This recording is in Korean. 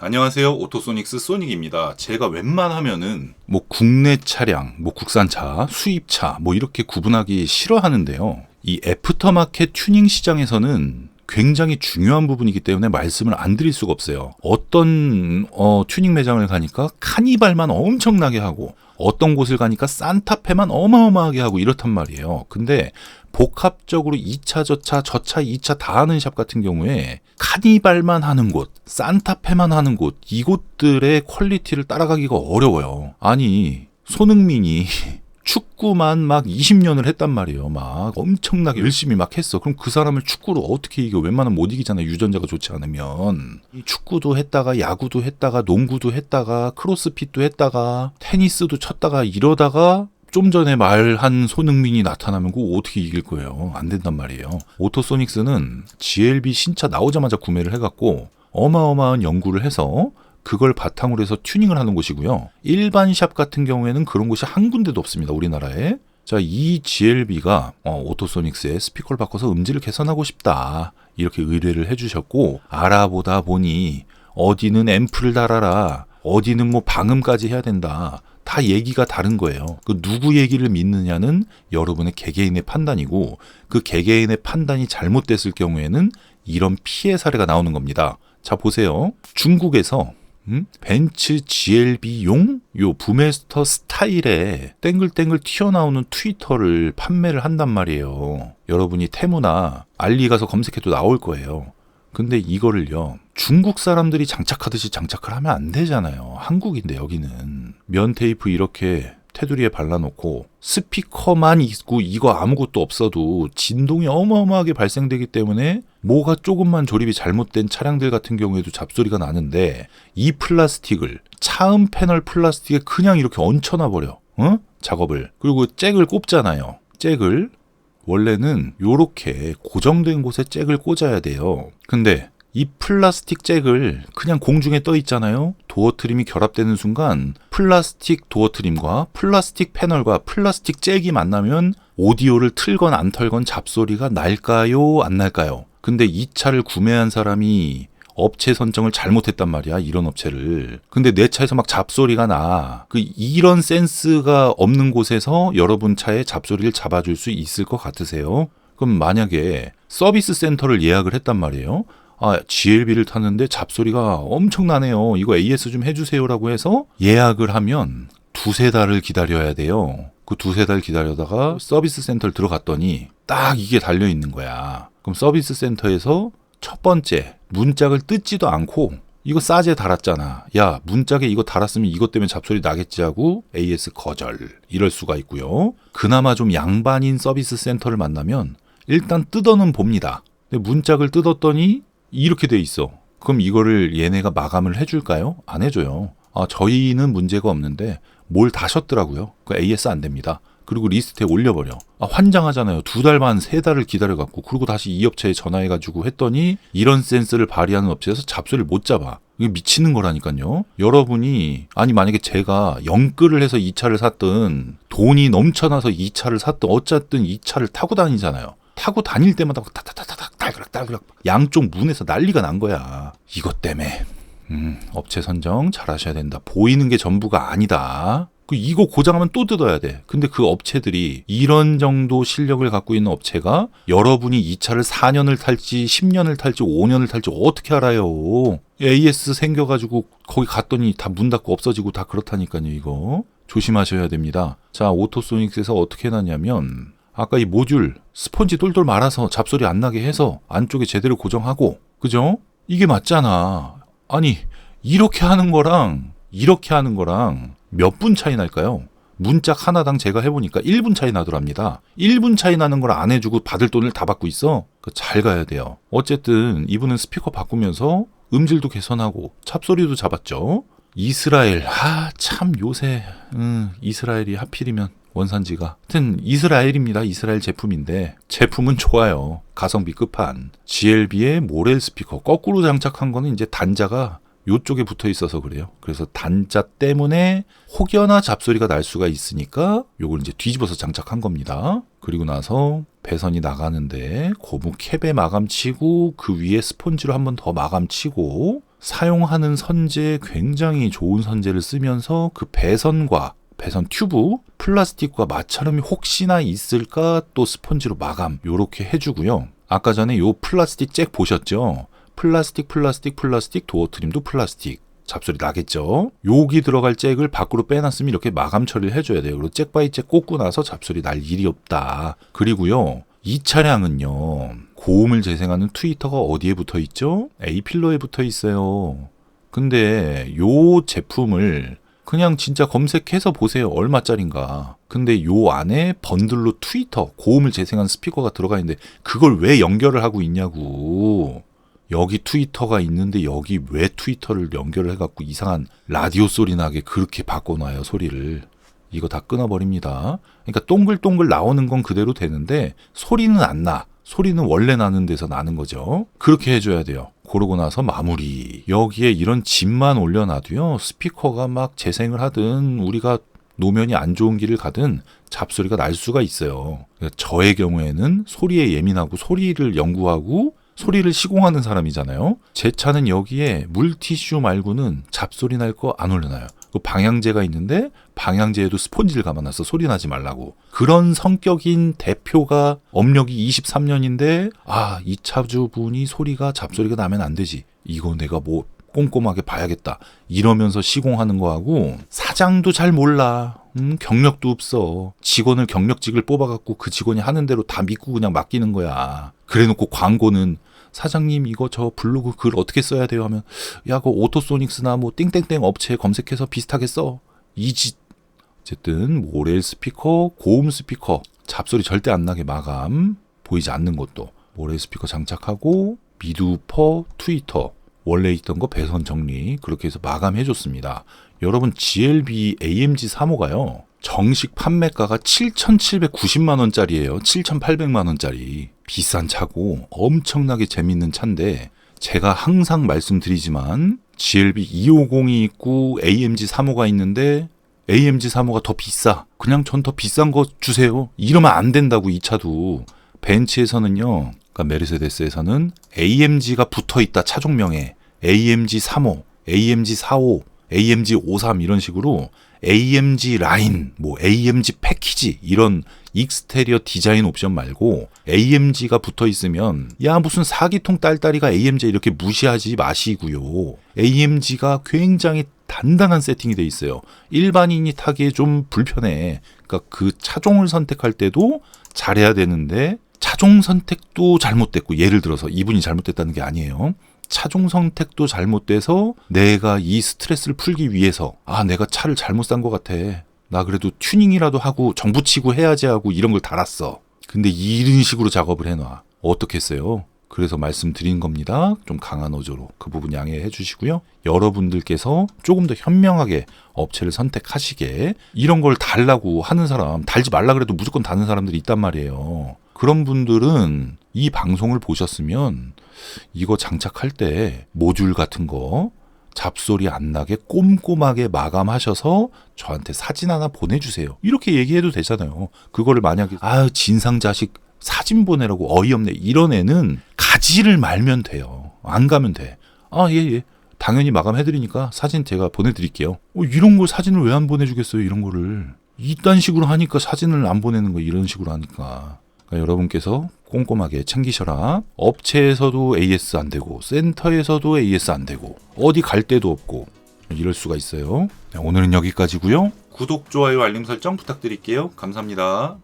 안녕하세요. 오토소닉스 소닉입니다. 제가 웬만하면은 뭐 국내 차량, 뭐 국산차, 수입차 뭐 이렇게 구분하기 싫어하는데요. 이 애프터마켓 튜닝 시장에서는 굉장히 중요한 부분이기 때문에 말씀을 안 드릴 수가 없어요. 어떤 어, 튜닝 매장을 가니까 카니발만 엄청나게 하고 어떤 곳을 가니까 산타페만 어마어마하게 하고 이렇단 말이에요. 근데 복합적으로 2차, 저차, 저차, 2차 다 하는 샵 같은 경우에 카니발만 하는 곳, 산타페만 하는 곳, 이곳들의 퀄리티를 따라가기가 어려워요. 아니, 손흥민이 축구만 막 20년을 했단 말이에요. 막 엄청나게 열심히 막 했어. 그럼 그 사람을 축구로 어떻게 이겨? 웬만하면 못 이기잖아요. 유전자가 좋지 않으면. 이 축구도 했다가 야구도 했다가 농구도 했다가 크로스핏도 했다가 테니스도 쳤다가 이러다가 좀 전에 말한 손흥민이 나타나면 그거 어떻게 이길 거예요? 안 된단 말이에요. 오토소닉스는 GLB 신차 나오자마자 구매를 해갖고 어마어마한 연구를 해서 그걸 바탕으로 해서 튜닝을 하는 곳이고요. 일반 샵 같은 경우에는 그런 곳이 한 군데도 없습니다. 우리나라에. 자, 이 GLB가 어, 오토소닉스의 스피커를 바꿔서 음질을 개선하고 싶다. 이렇게 의뢰를 해주셨고 알아보다 보니 어디는 앰프를 달아라. 어디는 뭐 방음까지 해야 된다. 다 얘기가 다른 거예요. 그 누구 얘기를 믿느냐는 여러분의 개개인의 판단이고 그 개개인의 판단이 잘못됐을 경우에는 이런 피해 사례가 나오는 겁니다. 자 보세요. 중국에서 음? 벤츠 GLB용 요 부메스터 스타일의 땡글땡글 튀어나오는 트위터를 판매를 한단 말이에요. 여러분이 테무나 알리 가서 검색해도 나올 거예요. 근데 이거를요 중국 사람들이 장착하듯이 장착을 하면 안 되잖아요. 한국인데 여기는 면 테이프 이렇게 테두리에 발라놓고 스피커만 있고 이거 아무것도 없어도 진동이 어마어마하게 발생되기 때문에 뭐가 조금만 조립이 잘못된 차량들 같은 경우에도 잡소리가 나는데 이 플라스틱을 차음 패널 플라스틱에 그냥 이렇게 얹혀놔 버려. 어? 작업을. 그리고 잭을 꼽잖아요. 잭을 원래는 요렇게 고정된 곳에 잭을 꽂아야 돼요. 근데 이 플라스틱 잭을 그냥 공중에 떠 있잖아요. 도어 트림이 결합되는 순간 플라스틱 도어 트림과 플라스틱 패널과 플라스틱 잭이 만나면 오디오를 틀건 안 털건 잡소리가 날까요? 안 날까요? 근데 이 차를 구매한 사람이 업체 선정을 잘못했단 말이야 이런 업체를 근데 내 차에서 막 잡소리가 나 그 이런 센스가 없는 곳에서 여러분 차의 잡소리를 잡아줄 수 있을 것 같으세요 그럼 만약에 서비스 센터를 예약을 했단 말이에요 아 GLB를 탔는데 잡소리가 엄청나네요 이거 AS 좀 해주세요라고 해서 예약을 하면 두세 달을 기다려야 돼요 그 두세 달 기다려다가 서비스 센터를 들어갔더니 딱 이게 달려 있는 거야 그럼 서비스 센터에서 첫 번째 문짝을 뜯지도 않고 이거 싸제 달았잖아. 야 문짝에 이거 달았으면 이것 때문에 잡소리 나겠지 하고 AS 거절 이럴 수가 있고요. 그나마 좀 양반인 서비스 센터를 만나면 일단 뜯어는 봅니다. 근데 문짝을 뜯었더니 이렇게 돼 있어. 그럼 이거를 얘네가 마감을 해줄까요? 안 해줘요. 아 저희는 문제가 없는데 뭘 다셨더라고요. 그 AS 안 됩니다. 그리고 리스트에 올려버려. 아, 환장하잖아요. 두 달 반, 세 달을 기다려갖고. 그리고 다시 이 업체에 전화해가지고 했더니 이런 센스를 발휘하는 업체에서 잡소리를 못 잡아. 이게 미치는 거라니까요. 여러분이, 아니, 만약에 제가 영끌을 해서 이 차를 샀든 돈이 넘쳐나서 이 차를 샀든 어쨌든 이 차를 타고 다니잖아요. 타고 다닐 때마다 타타타타닥 달그락 달그락 양쪽 문에서 난리가 난 거야. 이것 때문에. 음, 업체 선정 잘 하셔야 된다. 보이는 게 전부가 아니다. 그 이거 고장하면 또 뜯어야 돼. 근데 그 업체들이 이런 정도 실력을 갖고 있는 업체가 여러분이 이 차를 4년을 탈지 10년을 탈지 5년을 탈지 어떻게 알아요? AS 생겨가지고 거기 갔더니 다 문 닫고 없어지고 다 그렇다니까요, 이거. 조심하셔야 됩니다. 자, 오토소닉스에서 어떻게 해놨냐면, 아까 이 모듈, 스펀지 똘똘 말아서 잡소리 안 나게 해서 안쪽에 제대로 고정하고, 그죠? 이게 맞잖아. 아니, 이렇게 하는 거랑, 이렇게 하는 거랑, 몇 분 차이 날까요? 문짝 하나당 제가 해보니까 1분 차이 나더랍니다. 1분 차이 나는 걸 안 해주고 받을 돈을 다 받고 있어? 잘 가야 돼요. 어쨌든 이분은 스피커 바꾸면서 음질도 개선하고 찹소리도 잡았죠. 이스라엘, 아, 참 요새, 음, 이스라엘이 하필이면 원산지가. 하여튼 이스라엘입니다. 이스라엘 제품인데 제품은 좋아요. 가성비 끝판. GLB의 모렐 스피커 거꾸로 장착한 거는 이제 단자가 요쪽에 붙어 있어서 그래요. 그래서 단자 때문에 혹여나 잡소리가 날 수가 있으니까 요걸 이제 뒤집어서 장착한 겁니다. 그리고 나서 배선이 나가는데 고무 캡에 마감 치고 그 위에 스폰지로 한 번 더 마감 치고 사용하는 선재 굉장히 좋은 선재를 쓰면서 그 배선과 배선 튜브 플라스틱과 마찰음이 혹시나 있을까 또 스펀지로 마감 요렇게 해주고요. 아까 전에 요 플라스틱 잭 보셨죠? 플라스틱 플라스틱 플라스틱 도어 트림도 플라스틱 잡소리 나겠죠? 여기 들어갈 잭을 밖으로 빼놨으면 이렇게 마감 처리를 해줘야 돼요. 그리고 잭 바이 잭 꽂고 나서 잡소리 날 일이 없다. 그리고요. 이 차량은요. 고음을 재생하는 트위터가 어디에 붙어 있죠? A 필러에 붙어 있어요. 근데 요 제품을 그냥 진짜 검색해서 보세요. 얼마짜린가. 근데 요 안에 번들로 트위터, 고음을 재생하는 스피커가 들어가 있는데 그걸 왜 연결을 하고 있냐고. 여기 트위터가 있는데 여기 왜 트위터를 연결을 해갖고 이상한 라디오 소리 나게 그렇게 바꿔놔요, 소리를. 이거 다 끊어버립니다. 그러니까 동글동글 나오는 건 그대로 되는데 소리는 안 나. 소리는 원래 나는 데서 나는 거죠. 그렇게 해줘야 돼요. 그러고 나서 마무리. 여기에 이런 짐만 올려놔도요. 스피커가 막 재생을 하든 우리가 노면이 안 좋은 길을 가든 잡소리가 날 수가 있어요. 그러니까 저의 경우에는 소리에 예민하고 소리를 연구하고 소리를 시공하는 사람이잖아요. 제 차는 여기에 물티슈 말고는 잡소리 날 거 안 올려놔요. 그 방향제가 있는데 방향제에도 스폰지를 감아놨어. 소리 나지 말라고. 그런 성격인 대표가 업력이 23년인데 아 이 차주분이 소리가 잡소리가 나면 안 되지. 이거 내가 뭐 꼼꼼하게 봐야겠다. 이러면서 시공하는 거하고 사장도 잘 몰라. 음, 경력도 없어. 직원을 경력직을 뽑아갖고 그 직원이 하는 대로 다 믿고 그냥 맡기는 거야. 그래놓고 광고는 사장님 이거 저 블로그 글 어떻게 써야 돼요? 하면 야 그 오토소닉스나 뭐 띵땡땡 업체 검색해서 비슷하게 써. 이짓. 어쨌든 모렐 스피커 고음 스피커. 잡소리 절대 안 나게 마감. 보이지 않는 것도. 모렐 스피커 장착하고 미두퍼 트위터. 원래 있던 거 배선 정리. 그렇게 해서 마감해 줬습니다. 여러분 GLB AMG 3호가요 정식 판매가가 7,790만 원짜리예요. 7,800만 원짜리 비싼 차고 엄청나게 재밌는 차인데 제가 항상 말씀드리지만 GLB 250이 있고 AMG 3호가 있는데 AMG 3호가 더 비싸. 그냥 전 더 비싼 거 주세요. 이러면 안 된다고 이 차도. 벤츠에서는요. 그러니까 메르세데스에서는 AMG가 붙어 있다 차종명에 AMG 3호, AMG 45, AMG 53 이런 식으로 AMG 라인, 뭐 AMG 패키지 이런 익스테리어 디자인 옵션 말고 AMG가 붙어 있으면 야 무슨 사기통 딸딸이가 AMG 이렇게 무시하지 마시고요. AMG가 굉장히 단단한 세팅이 돼 있어요. 일반인이 타기에 좀 불편해. 그러니까 그 차종을 선택할 때도 잘해야 되는데 차종 선택도 잘못됐고 예를 들어서 이분이 잘못됐다는 게 아니에요. 차종 선택도 잘못돼서 내가 이 스트레스를 풀기 위해서 아 내가 차를 잘못 산 것 같아. 나 그래도 튜닝이라도 하고 정부 치고 해야지 하고 이런 걸 달았어. 근데 이런 식으로 작업을 해놔. 어떻겠어요? 그래서 말씀드린 겁니다. 좀 강한 어조로 그 부분 양해해 주시고요. 여러분들께서 조금 더 현명하게 업체를 선택하시게 이런 걸 달라고 하는 사람 달지 말라 그래도 무조건 다는 사람들이 있단 말이에요 그런 분들은 이 방송을 보셨으면 이거 장착할 때 모듈 같은 거 잡소리 안 나게 꼼꼼하게 마감하셔서 저한테 사진 하나 보내주세요. 이렇게 얘기해도 되잖아요. 그거를 만약에 아 진상 자식 사진 보내라고 어이없네 이런 애는 가지를 말면 돼요. 안 가면 돼. 아 예 예. 당연히 마감해드리니까 사진 제가 보내드릴게요. 어, 이런 걸 사진을 왜 안 보내주겠어요? 이런 거를 이딴 식으로 하니까 사진을 안 보내는 거 이런 식으로 하니까 그러니까 여러분께서 꼼꼼하게 챙기셔라. 업체에서도 AS 안 되고 센터에서도 AS 안 되고 어디 갈 데도 없고 이럴 수가 있어요. 오늘은 여기까지고요. 구독, 좋아요, 알림 설정 부탁드릴게요. 감사합니다.